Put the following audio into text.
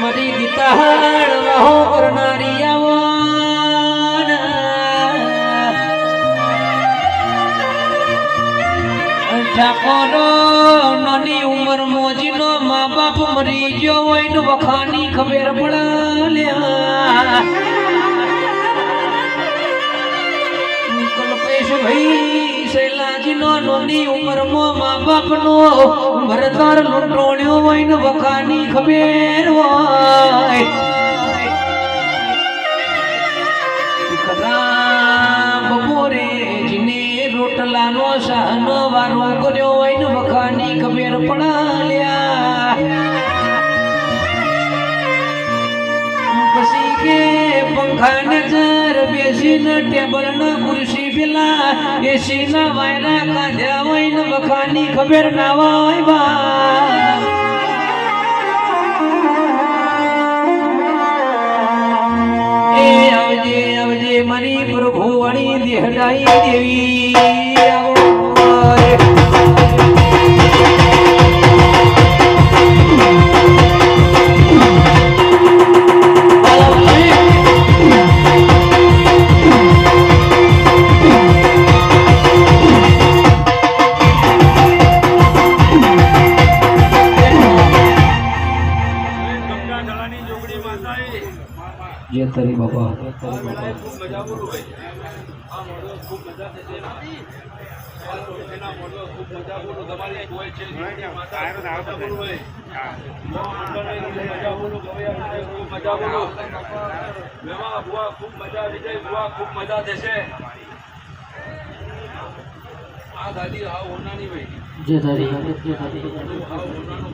મારી ગીતાહાર વાહો કરનારી ઠાકોરો નાની ઉંમર મોજીનો મા બાપ મરી ગયો હોય ને વખાની ખબર પડ્યા કલ્પેશ ભાઈ શૈલાજીનો નાની ઉંમરમાં મા બાપનો ભરતાર લૂંટોણ્યો હોય ને વખાની ખબર હોય. રોટલાનો શાહનો વારો કર્યો હોય ને વખાની ખબેર પડાલ્યા. પછી કે જર બેસીને ટેબલ ને ખુરશી પેલા એસી ના વાયરા કાઢ્યા હોય ને વખાની ખબર ના હોય બા. મારી પ્રભુ વણી દેહડાઈ દેવી. મંડળને ખૂબ મજા બોલું ગવૈયા વિજય ખૂબ મજા બોલું મેમા બુઆ ખૂબ મજા વિજય બુઆ ખૂબ મજા થશે આ દાદી હા ઓનાની ભાઈ જય તારી હા ઓનાનું